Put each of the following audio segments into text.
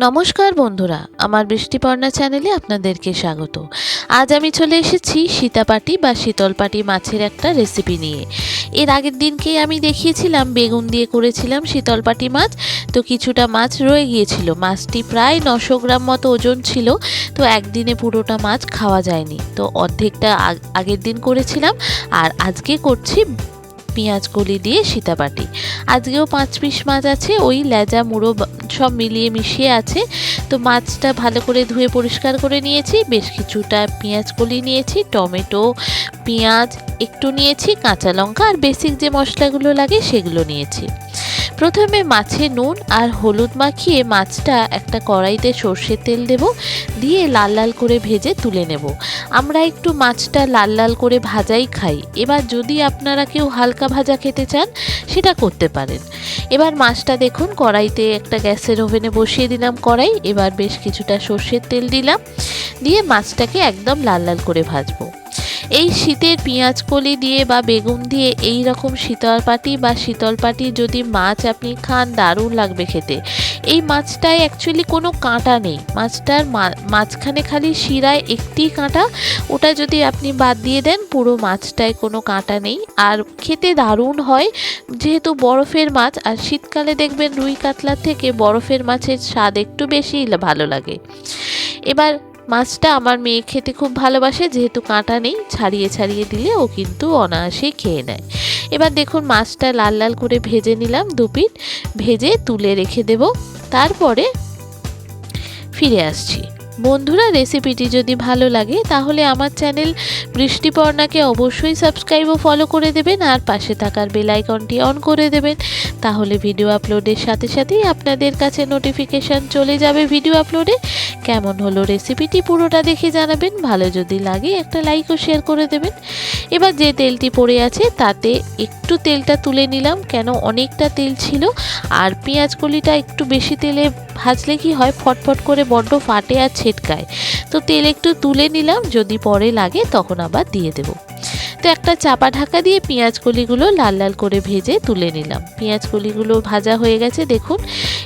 নমস্কার বন্ধুরা, আমার বৃষ্টিপর্ণা চ্যানেলে আপনাদেরকে স্বাগত। আজ আমি চলে এসেছি সীতাপাটি বা শীতলপাটি মাছের একটা রেসিপি নিয়ে। এর আগের দিনকেই আমি দেখিয়েছিলাম, বেগুন দিয়ে করেছিলাম শীতলপাটি মাছ, তো কিছুটা মাছ রয়ে গিয়েছিল। মাছটি প্রায় নশো গ্রাম মতো ওজন ছিল, তো একদিনে পুরোটা মাছ খাওয়া যায়নি। তো অর্ধেকটা আগ- আগের দিন করেছিলাম, আর আজকে করছি পেঁয়াজ গলি দিয়ে সীতাবাটি আজকেও পাঁচ পিস মাছ আছে, ওই লেজা, মুড়ো সব মিলিয়ে মিশিয়ে আছে। তো মাছটা ভালো করে ধুয়ে পরিষ্কার করে নিয়েছি, বেশ কিছুটা পেঁয়াজ কলি নিয়েছি, টমেটো, পেঁয়াজ একটু নিয়েছি, কাঁচা লঙ্কা আর বেসিক যে মশলাগুলো লাগে সেগুলো নিয়েছি। প্রথমে মাছে নুন আর হলুদ মাখিয়ে মাছটা একটা কড়াইতে সর্ষের তেল দেব, দিয়ে লাল লাল করে ভেজে তুলে নেব। আমরা একটু মাছটা লাল লাল করে ভাজাই খাই। এবার যদি আপনারা কেউ হালকা ভাজা খেতে চান, সেটা করতে পারেন। এবার মাছটা দেখুন, কড়াইতে একটা গ্যাসের ওভেনে বসিয়ে দিলাম কড়াই। এবার বেশ কিছুটা সর্ষের তেল দিলাম। দিয়ে মাছটাকে একদম লাল লাল করে ভাজবো। এই শীতের পেঁয়াজ কলি দিয়ে বা বেগুন দিয়ে এই রকম শীতলপাটি বা শীতলপাটি যদি মাছ আপনি খান, দারুণ লাগবে খেতে। এই মাছটায় অ্যাকচুয়ালি কোনো কাঁটা নেই। মাছটার মাঝখানে খালি শিরায় একটি কাঁটা, ওটা যদি আপনি বাদ দিয়ে দেন, পুরো মাছটায় কোনো কাঁটা নেই। আর খেতে দারুণ হয়, যেহেতু বরফের মাছ, আর শীতকালে দেখবেন রুই কাতলার থেকে বরফের মাছের স্বাদ একটু বেশি ভালো লাগে। এবার মাছটা আমার মেয়ে খেতে খুব ভালোবাসে, যেহেতু কাঁটা নেই, ছাড়িয়ে ছাড়িয়ে দিলে ও কিন্তু অনায়াসে খেয়ে নেয়। এবার দেখুন মাছটা লাল লাল করে ভেজে নিলাম দুপিট ভেজে তুলে রেখে দেব। তারপরে ফিরে আসছি। বন্ধুরা রেসিপিটি যদি ভালো লাগে, তাহলে আমার চ্যানেল বৃষ্টিপর্ণাকে অবশ্যই সাবস্ক্রাইব ও ফলো করে দেবেন আর পাশে থাকার বেল আইকনটি অন করে দেবেন। তাহলে ভিডিও আপলোডের সাথে সাথেই আপনাদের কাছে নোটিফিকেশান চলে যাবে ভিডিও আপলোডে কেমন হলো রেসিপিটি পুরোটা দেখে জানাবেন, ভালো যদি লাগে একটা লাইক ও শেয়ার করে দেবেন। এবার যে তেলটি পড়ে আছে, তাতে একটু তেলটা তুলে নিলাম, কেন অনেকটা তেল ছিল। আর পেঁয়াজ কলিটা একটু বেশি তেলে ভাজলে কি হয়, ফটফট করে বড্ড ফাটে আর ছেটকায়। তো তেল একটু তুলে নিলাম, যদি পরে লাগে তখন আবার দিয়ে দেবো। তো একটা চাপা ঢাকা দিয়ে পেঁয়াজ কলিগুলো লাল লাল করে ভেজে তুলে নিলাম। পেঁয়াজ কলিগুলো ভাজা হয়ে গেছে, দেখুন।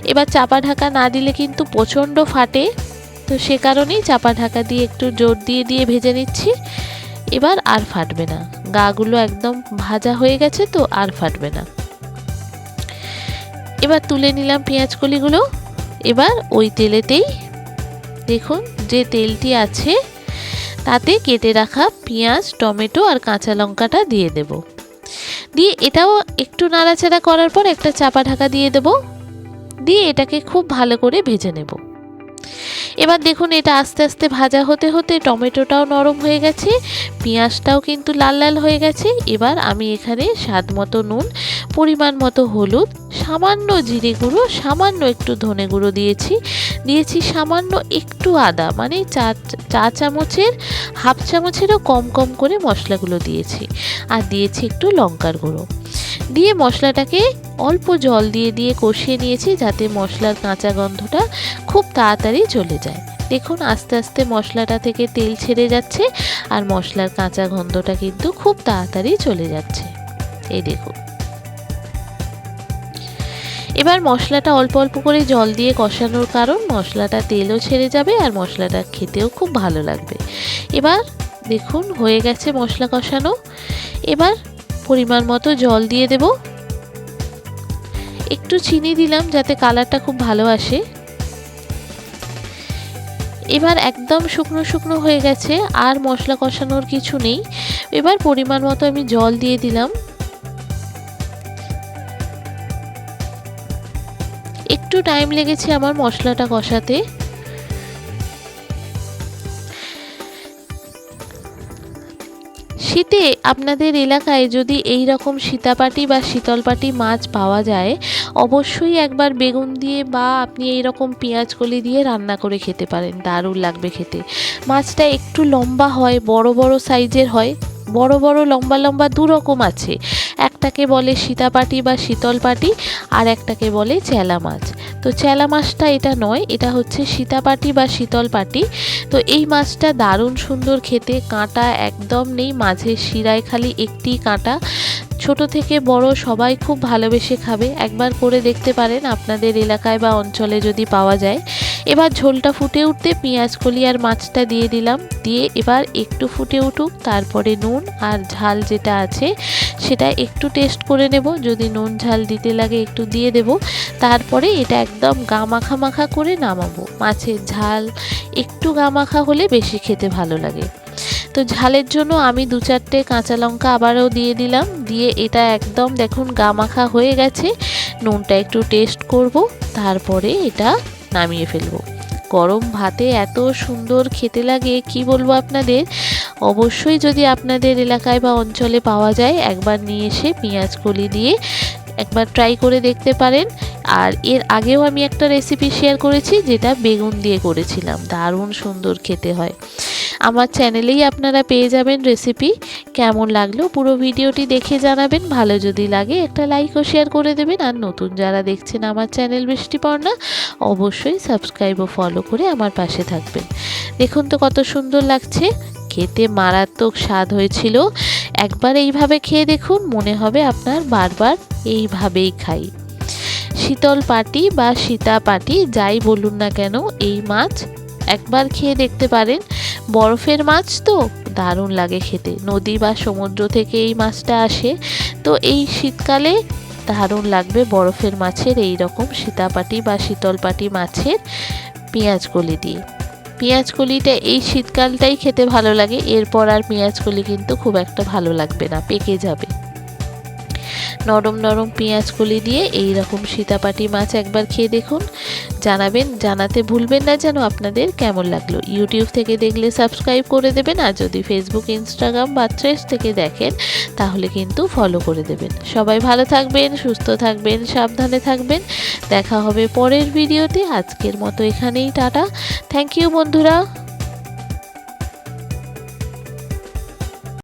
এবার চাপা ঢাকা না দিলে কিন্তু প্রচণ্ড ফাটে। তো সে কারণেই চাপা ঢাকা দিয়ে একটু জোর দিয়ে দিয়ে ভেজে নিচ্ছি। এবার আর ফাটবে না। গাগুলো একদম ভাজা হয়ে গেছে তো আর ফাটবে না। এবার তুলে নিলাম পেঁয়াজ কলিগুলো। এবার ওই তেলেতেই দেখুন যে তেলটি আছে, তাতে কেটে রাখা পেঁয়াজ, টমেটো আর কাঁচা লঙ্কাটা দিয়ে দেব। দিয়ে এটাও একটু নাড়াচাড়া করার পর একটা চাপা ঢাকা দিয়ে দেব। দিয়ে এটাকে খুব ভালো করে ভেজে নেব। এবার দেখুন এটা আস্তে আস্তে ভাজা হতে হতে টমেটোটাও নরম হয়ে গেছে, পেঁয়াজটাও কিন্তু লাল লাল হয়ে গেছে। এবার আমি এখানে স্বাদ মতো নুন, পরিমাণ মতো হলুদ, সামান্য জিরে গুঁড়ো, সামান্য একটু ধনে গুঁড়ো দিয়েছি। দিয়েছি সামান্য একটু আদা মানে চা চা চামচের, হাফ চামচেরও কম কম করে মশলাগুলো দিয়েছি। আর দিয়েছি একটু লঙ্কার গুঁড়ো। দিয়ে মশলাটাকে অল্প জল দিয়ে দিয়ে কষিয়ে নিয়েছি যাতে মশলার কাঁচা গন্ধটা খুব তাড়াতাড়ি চলে যায়। দেখুন, আস্তে আস্তে মশলাটা থেকে তেল ছেড়ে যাচ্ছে আর মশলার কাঁচা গন্ধটা কিন্তু খুব তাড়াতাড়ি চলে যাচ্ছে। এই দেখুন। এবার মশলাটা অল্প অল্প করে জল দিয়ে কষানোর কারণ মশলাটা তেলও ছেড়ে যাবে আর মশলাটা খেতেও খুব ভালো লাগবে। এবার দেখুন, হয়ে গেছে মশলা কষানো। এবার পরিমাণ মতো জল দিয়ে দেব। একটু চিনি দিলাম যাতে কালারটা খুব ভালো আসে। এবার একদম শুকনো শুকনো হয়ে গেছে, আর মশলা কষানোর কিছু নেই। এবার পরিমাণ মতো আমি জল দিয়ে দিলাম। একটু টাইম লেগেছে আমার মশলাটা কষাতে। শীতে আপনাদের এলাকায় যদি এই রকম সীতাপাটি বা শীতলপাটি মাছ পাওয়া যায়, অবশ্যই একবার বেগুন দিয়ে বা আপনি এই রকম পেঁয়াজ কলি দিয়ে রান্না করে খেতে পারেন, দারুণ লাগবে খেতে। মাছটা একটু লম্বা হয়, বড় বড় সাইজের হয়, বড় বড় লম্বা লম্বা দু রকম আছে। একটাকে বলে সীতাপাটি বা শীতলপাটি, আর একটাকে বলে চেলা মাছ তো চেলা মাছটা এটা নয়, এটা হচ্ছে সীতাপাটি বা শীতলপাটি। তো এই মাছটা দারুণ সুন্দর খেতে, কাঁটা একদম নেই মাঝের শিরায় খালি একটি কাঁটা। ছোট থেকে বড় সবাই খুব ভালোবেসে খাবে, একবার করে দেখতে পারেন আপনাদের এলাকায় বা অঞ্চলে যদি পাওয়া যায়। এবার ঝোলটা ফুটে উঠতে পেঁয়াজ কলি আর মাছটা দিয়ে দিলাম। দিয়ে এবার একটু ফুটে উঠুক, তারপরে নুন আর ঝাল যেটা আছে সেটা একটু টেস্ট করে নেব। যদি নুন ঝাল দিতে লাগে একটু দিয়ে দেব। তারপরে এটা একদম গা মাখা মাখা করে নামাবো। মাছের ঝাল একটু গা মাখা হলে বেশি খেতে ভালো লাগে। তো ঝালের জন্য আমি দু চারটে কাঁচা লঙ্কা আবারও দিয়ে দিলাম। দিয়ে এটা একদম দেখুন গা মাখা হয়ে গেছে। নুনটা একটু টেস্ট করব। তারপরে এটা নামিয়ে ফেলব। গরম ভাতে এত সুন্দর খেতে লাগে, কি বলব আপনাদের? অবশ্যই যদি আপনাদের এলাকায় বা অঞ্চলে পাওয়া যায়, একবার নিয়ে এসে পেঁয়াজ কলি দিয়ে একবার ট্রাই করে দেখতে পারেন। আর এর আগেও আমি একটা রেসিপি শেয়ার করেছি, যেটা বেগুন দিয়ে করেছিলাম। দারুণ সুন্দর খেতে হয়। আমার চ্যানেলেই আপনারা পেয়ে যাবেন রেসিপি কেমন লাগল পুরো ভিডিওটি দেখে জানাবেন। ভালো যদি লাগে একটা লাইক ও শেয়ার করে দেবেন। আর নতুন যারা দেখছেন আমার চ্যানেল বৃষ্টিপর্ণা অবশ্যই সাবস্ক্রাইব ও ফলো করে আমার পাশে থাকবেন। দেখুন তো কত সুন্দর লাগছে। খেতে মারাত্মক স্বাদ হয়েছিল। একবার এইভাবে খেয়ে দেখুন, মনে হবে আপনার বারবার এইভাবেই খাই। শীতল পাটি বা সীতা পাটি যাই বলুন না কেন, এই মাছ একবার খেয়ে দেখতে পারেন। বরফের মাছ তো? দারুণ লাগে খেতে। নদী বা সমুদ্র থেকে এই মাছটা আসে। তো এই শীতকালে দারুণ লাগবে বরফের মাছের এই রকম সীতাপাটি বা শীতলপাটি মাছের পেঁয়াজ কলি দিয়ে। পেঁয়াজ কলিটা এই শীতকালটাই খেতে ভালো লাগে। এরপর আর পেঁয়াজ কলি কিন্তু খুব একটা ভালো লাগবে না, পেকে যাবে। নরম নরম পেঁয়াজ কলি দিয়ে এই রকম সীতাপাটি মাছ একবার খেয়ে দেখুন। জানাবেন, জানাতে ভুলবেন না যেন আপনাদের কেমন লাগল। ইউটিউব থেকে দেখলে সাবস্ক্রাইব করে দেবেন আর যদি ফেসবুক ইনস্টাগ্রাম বা থ্রেস থেকে দেখেন, তাহলে কিন্তু ফলো করে দেবেন। সবাই ভালো থাকবেন, সুস্থ থাকবেন, সাবধানে থাকবেন। দেখা হবে পরের ভিডিওতে। আজকের মতো এখানেই, টাটা। থ্যাংক ইউ বন্ধুরা।